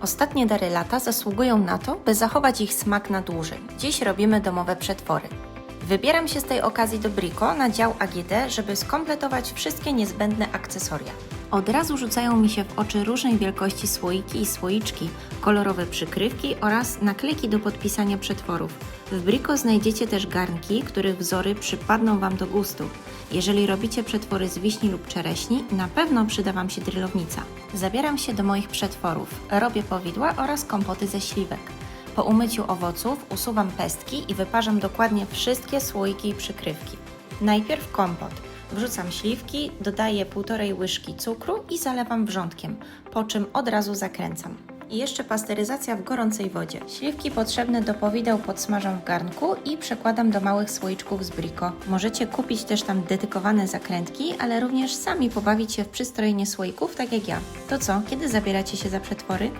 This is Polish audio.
Ostatnie dary lata zasługują na to, by zachować ich smak na dłużej. Dziś robimy domowe przetwory. Wybieram się z tej okazji do Brico na dział AGD, żeby skompletować wszystkie niezbędne akcesoria. Od razu rzucają mi się w oczy różnej wielkości słoiki i słoiczki, kolorowe przykrywki oraz naklejki do podpisania przetworów. W Brico znajdziecie też garnki, których wzory przypadną Wam do gustu. Jeżeli robicie przetwory z wiśni lub czereśni, na pewno przyda Wam się drylownica. Zabieram się do moich przetworów. Robię powidła oraz kompoty ze śliwek. Po umyciu owoców usuwam pestki i wyparzam dokładnie wszystkie słoiki i przykrywki. Najpierw kompot. Wrzucam śliwki, dodaję półtorej łyżki cukru i zalewam wrzątkiem, po czym od razu zakręcam. I jeszcze pasteryzacja w gorącej wodzie. Śliwki potrzebne do powideł podsmażam w garnku i przekładam do małych słoiczków z Brico. Możecie kupić też tam dedykowane zakrętki, ale również sami pobawić się w przystrojenie słoików, tak jak ja. To co, kiedy zabieracie się za przetwory?